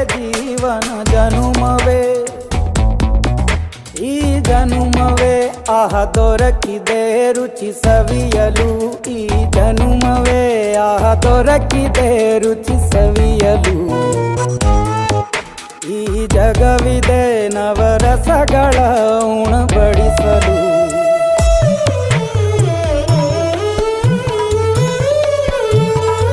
ಕಲೆಯ ಜೀವನ ಜನುಮವೇ ಈ ಜನುಮವೇ ಆಹ ದೊರಕಿದೆ ರುಚಿ ಸವಿಯಲು ಈ ಜನುಮವೇ ಆಹ ದೊರಕಿದೆ ರುಚಿ ಸವಿಯಲು ಈ ಜಗವಿದೆ ನವರಸಗಳ ಉಣಬಡಿಸಲು